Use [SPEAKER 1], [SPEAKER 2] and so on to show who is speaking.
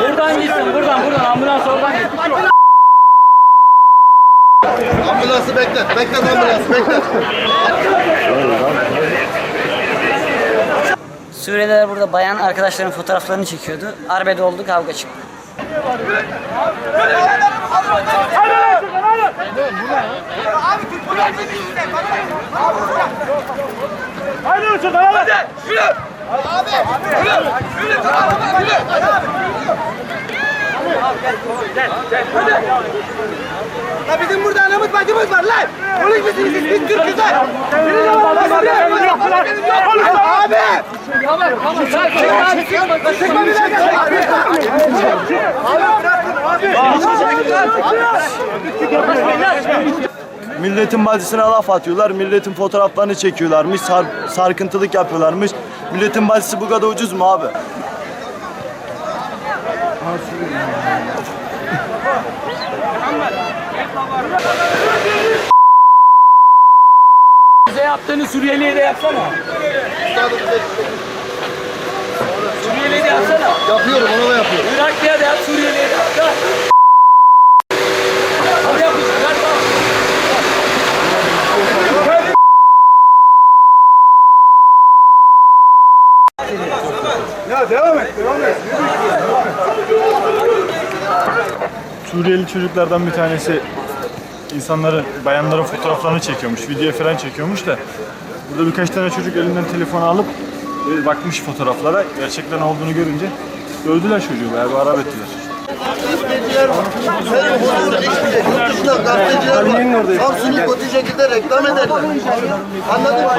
[SPEAKER 1] Buradan gitsin, buradan, buradan. Ambulans oradan gitsin.
[SPEAKER 2] Ambulansı beklet, beklet ambulansı, beklet.
[SPEAKER 3] Suriyeliler burada bayan arkadaşların fotoğraflarını çekiyordu. Arbede oldu kavga çıktı.
[SPEAKER 4] La bizim burada anamız bacımız var lan. Polis misiniz? Biz Türk'üz lan. Senin lan Abi. Çekme bir
[SPEAKER 5] Milletin bacısına laf atıyorlar, milletin fotoğraflarını çekiyorlarmış, sar- sarkıntılık yapıyorlarmış. Milletin bacısı bu kadar ucuz mu abi?
[SPEAKER 1] Bize yaptığını Suriyeli'ye de yapsana.
[SPEAKER 2] Yapıyorum ona da yapıyorum.
[SPEAKER 1] Iraklı'ya da yap, Suriyeli'ye de yap. Gel. Hadi yap işte, ver tamam.
[SPEAKER 6] Suriyeli çocuklardan bir tanesi insanların, bayanların fotoğraflarını çekiyormuş, video falan çekiyormuş da burada birkaç tane çocuk elinden telefonu alıp böyle bakmış fotoğraflara, gerçekten olduğunu görünce dövdüler çocuğu, bir harap ettiler.
[SPEAKER 2] Gazeteciler var. Senin huzurun içmeyecek. Yurt dışında gazeteciler var. Samsun'u kötü şekilde reklam ederler. Anladın mı?